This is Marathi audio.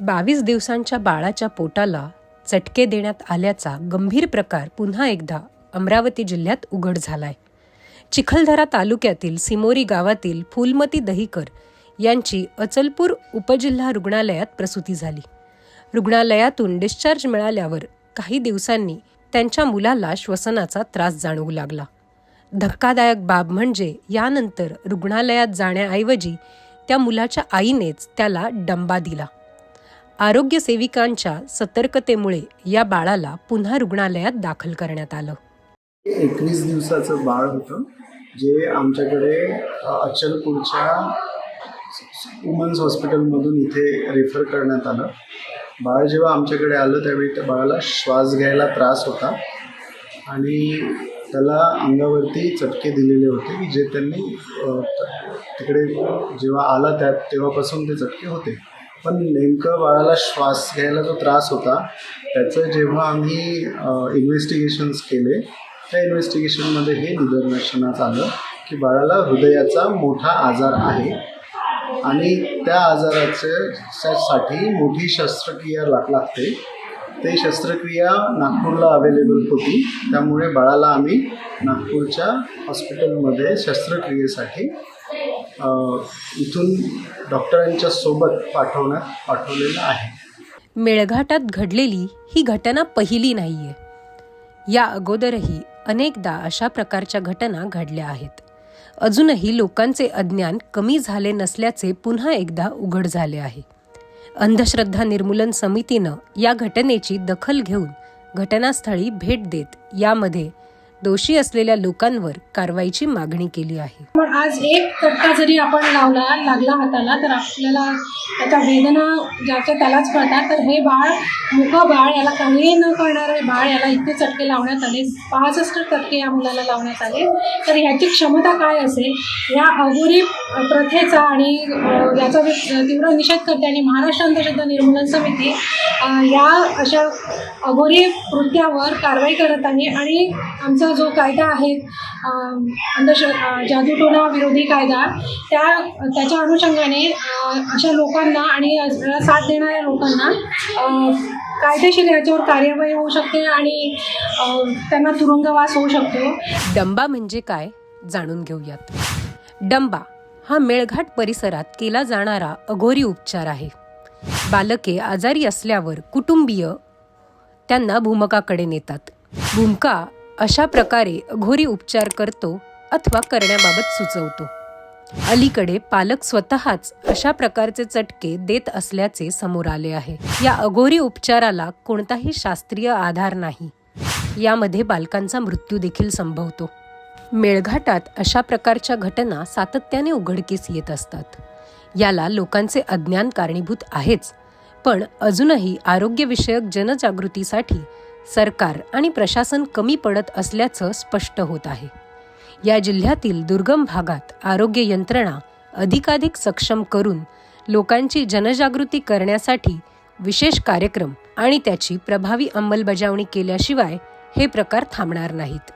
बावीस दिवसांच्या बाळाच्या पोटाला चटके देण्यात आल्याचा गंभीर प्रकार पुन्हा एकदा अमरावती जिल्ह्यात उघड झालाय. चिखलदरा तालुक्यातील सिमोरी गावातील फुलमती दहीकर यांची अचलपूर उपजिल्हा रुग्णालयात प्रसूती झाली. रुग्णालयातून डिस्चार्ज मिळाल्यावर काही दिवसांनी त्यांच्या मुलाला श्वसनाचा त्रास जाणवू लागला. धक्कादायक बाब म्हणजे यानंतर रुग्णालयात जाण्याऐवजी त्या मुलाच्या आईनेच त्याला डंबा दिला. आरोग्य सेविकांच्या सतर्कतेमुळे या बाळाला पुन्हा रुग्णालयात दाखल करण्यात आलं. एकवीस दिवसाचं बाळ होतं जे आमच्याकडे अचलपूरच्या वुमन्स हॉस्पिटलमधून इथे रेफर करण्यात आलं. बाळ जेव्हा आमच्याकडे आलं त्यावेळी त्या बाळाला श्वास घ्यायला त्रास होता आणि त्याला अंगावरती चटके दिलेले होते की जे त्यांनी तिकडे जेव्हा आला त्यात तेव्हापासून ते चटके होते. पण नेमकं बाळाला श्वास घ्यायला जो त्रास होता त्याचं जेव्हा आम्ही इन्व्हेस्टिगेशन्स केले त्या इन्व्हेस्टिगेशनमध्ये हे निदर्शनास आलं की बाळाला हृदयाचा मोठा आजार आहे आणि त्या आजाराच्यासाठी मोठी शस्त्रक्रिया लाग लागते. ते शस्त्रक्रिया नागपूरला अवेलेबल होती. त्यामुळे बाळाला आम्ही नागपूरच्या हॉस्पिटलमध्ये शस्त्रक्रियेसाठी इथून डॉक्टरांच्या सोबत पाठवण्यात पाठवलेलं आहे. मेळघाटात घडलेली ही घटना पहिली नाहीये. या अगोदरही अनेकदा अशा प्रकारच्या घटना घडल्या आहेत. अजूनही लोकांचे अज्ञान कमी झाले नसल्याचे पुन्हा एकदा उघड झाले आहे. अंधश्रद्धा निर्मूलन समितीनं या घटनेची दखल घेऊन घटनास्थळी भेट देत यामध्ये दोषी असलेल्या लोकांवर कारवाईची मागणी केली आहे. पण आज एक कट्टा जरी आपण लावला लागला हाताला तर आपल्याला त्याच्या वेदना ज्याच्या त्यालाच कळतात. तर हे बाळ मुख बाळ याला काही न कळणारे बाळ याला इतके चटके लावण्यात आले पासष्ट टक्के या मुलाला लावण्यात आले. तर ह्याची क्षमता काय असेल? या अघोरी प्रथेचा आणि याचा तीव्र निषेध करते आणि महाराष्ट्र अंधश्रद्धा निर्मूलन समिती या अशा अघोरी कृत्यावर कारवाई करत आहे. आणि आमचा जो कायदा आहे अंधश जादूटोणा विरोधी कायदा त्या त्याच्या अनुषंगाने अशा लोकांना आणि साथ देणाऱ्या लोकांना कायदेशीर याच्यावर कार्यवाही होऊ शकते आणि त्यांना तुरुंगवास होऊ शकतो. डंबा म्हणजे काय जाणून घेऊयात. डंबा हा मेळघाट परिसरात केला जाणारा अघोरी उपचार आहे. बालके आजारी असल्यावर कुटुंबीय त्यांना भूमकाकडे नेतात. भूमका अशा प्रकारे अघोरी उपचार करतो अथवा करण्याबाबत सुचवतो. अलीकडे पालक स्वतःच अशा प्रकारचे चटके देत असल्याचे समोर आले आहे. या अघोरी उपचाराला कोणताही शास्त्रीय आधार नाही. यामध्ये बालकांचा मृत्यू देखील संभवतो. मेळघाटात अशा प्रकारच्या घटना सातत्याने उघडकीस येत असतात. याला लोकांचे अज्ञान कारणीभूत आहेच. पण अजूनही आरोग्यविषयक जनजागृतीसाठी सरकार आणि प्रशासन कमी पडत असल्याचं स्पष्ट होत आहे. या जिल्ह्यातील दुर्गम भागात आरोग्य यंत्रणा अधिकाधिक सक्षम करून लोकांची जनजागृती करण्यासाठी विशेष कार्यक्रम आणि त्याची प्रभावी अंमलबजावणी केल्याशिवाय हे प्रकार थांबणार नाहीत.